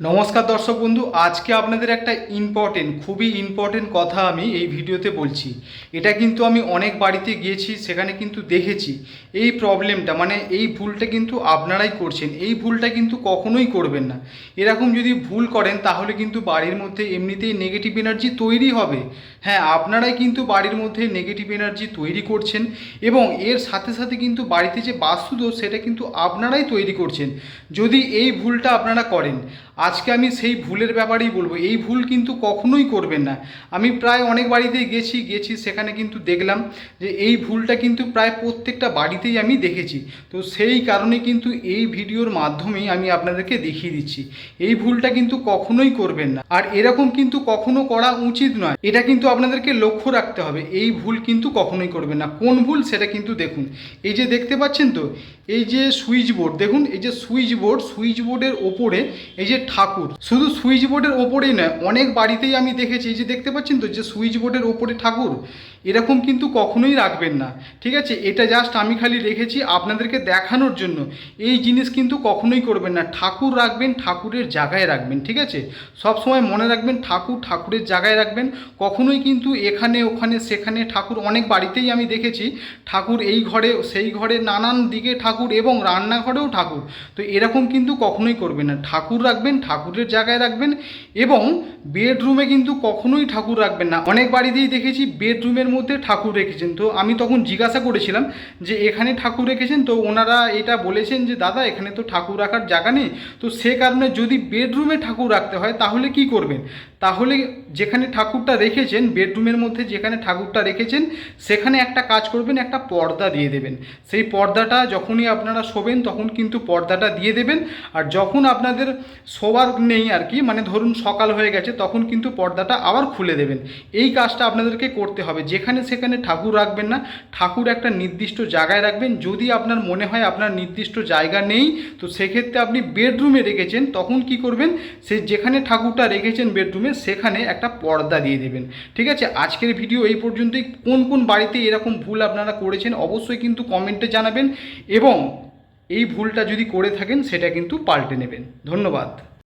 নমস্কার দর্শক বন্ধু, আজকে আপনাদের একটা ইম্পর্টেন্ট খুবই ইম্পর্টেন্ট কথা আমি এই ভিডিওতে বলছি। এটা কিন্তু আমি অনেক বাড়িতে গিয়েছি, সেখানে কিন্তু দেখেছি। এই প্রবলেমটা মানে এই ভুলটা কিন্তু আপনারাই করছেন। এই ভুলটা কিন্তু কখনোই করবেন না। এরকম যদি ভুল করেন, তাহলে কিন্তু বাড়ির মধ্যে এমনিতেই নেগেটিভ এনার্জি তৈরি হবে। হ্যাঁ আপনারাই কিন্তু বাড়ির মধ্যে নেগেটিভ এনার্জি তৈরি করছেন এবং এর সাথে সাথে কিন্তু বাড়িতে যে বাস্তুদোষ, সেটা কিন্তু আপনারাই তৈরি করছেন। যদি এই ভুলটা আপনারা করেন আজকে আমি সেই ভুলের ব্যাপারেই বলব। এই ভুল কিন্তু কখনোই করবেন না। আমি প্রায় অনেক বাড়িতেই গেছি গেছি, সেখানে কিন্তু দেখলাম যে এই ভুলটা কিন্তু প্রায় প্রত্যেকটা বাড়িতেই আমি দেখেছি। তো সেই কারণে কিন্তু এই ভিডিওর মাধ্যমেই আমি আপনাদেরকে দেখিয়ে দিচ্ছি। এই ভুলটা কিন্তু কখনোই করবেন না। আর এরকম কিন্তু কখনো করা উচিত নয়। এটা কিন্তু আপনাদেরকে লক্ষ্য রাখতে হবে। এই ভুল কিন্তু কখনোই করবেন না। কোন ভুল সেটা কিন্তু দেখুন। এই যে দেখতে পাচ্ছেন তো এই যে সুইচ বোর্ড দেখুন, এই যে সুইচ বোর্ড সুইচ বোর্ডের ওপরে এই যে ঠাকুর। শুধু সুইচ বোর্ডের ওপরেই নয়, অনেক বাড়িতেই আমি দেখেছি, এই যে দেখতে পাচ্ছেন তো, যে সুইচ বোর্ডের ওপরে ঠাকুর? এরকম কিন্তু কখনোই রাখবেন না। ঠিক আছে? এটা জাস্ট আমি খালি রেখেছি আপনাদেরকে দেখানোর জন্য। এই জিনিস কিন্তু কখনোই করবেন না। ঠাকুর রাখবেন, ঠাকুরের জায়গায় রাখবেন, ঠিক আছে? সব সময় মনে রাখবেন, ঠাকুর ঠাকুরের জায়গায় রাখবেন। কখনোই কিন্তু এখানে, ওখানে, সেখানে ঠাকুর অনেক বাড়িতেই আমি দেখেছি, ঠাকুর এই ঘরে, সেই ঘরে, নানান দিকে ঠাকুর এবং রান্নাঘরেও ঠাকুর। তো এরকম কিন্তু কখনোই করবেন না। ঠাকুর রাখবেন, ঠাকুরের জায়গায় রাখবেন এবং বেডরুমে কিন্তু কখনোই ঠাকুর রাখবেন না। অনেক বাড়িতেই দেখেছি বেডরুমের মধ্যে ঠাকুর রেখেছেন। তো আমি তখন জিজ্ঞাসা করেছিলাম যে, এখানে ঠাকুর রেখেছেন? তো ওনারা এটা বলেছেন যে, দাদা, এখানে তো ঠাকুর রাখার জায়গা নেই। তো সে কারণে যদি বেডরুমে ঠাকুর রাখতে হয়, তাহলে কি করবেন? তাহলে যেখানে ঠাকুরটা রেখেছেন, বেডরুমের মধ্যে যেখানে ঠাকুরটা রেখেছেন, সেখানে একটা কাজ করবেন, একটা পর্দা দিয়ে দেবেন। সেই পর্দাটা যখনই আপনারা শোবেন, তখন কিন্তু পর্দাটা দিয়ে দেবেন। আর যখন আপনাদের শোবার নেই আর কি মানে ধরুন সকাল হয়ে গেছে, তখন কিন্তু পর্দাটা আবার খুলে দেবেন। এই কাজটা আপনাদেরকে করতে হবে। যেখানে সেখানে ঠাকুর রাখবেন না, ঠাকুর একটা নির্দিষ্ট জায়গায় রাখবেন। যদি আপনার মনে হয় আপনার নির্দিষ্ট জায়গা নেই, তো সেক্ষেত্রে আপনি বেডরুমে রেখেছেন, তখন কি করবেন? সে যেখানে ঠাকুরটা রেখেছেন বেডরুমে সেখানে একটা পর্দা দিয়ে দেবেন। ঠিক আছে? আজকের ভিডিও এই পর্যন্তই। কোন কোন বাড়িতে এরকম ভুল আপনারা করেছেন অবশ্যই কিন্তু কমেন্টে জানাবেন এবং এই ভুলটা যদি করে থাকেন সেটা কিন্তু পাল্টে নেবেন। ধন্যবাদ।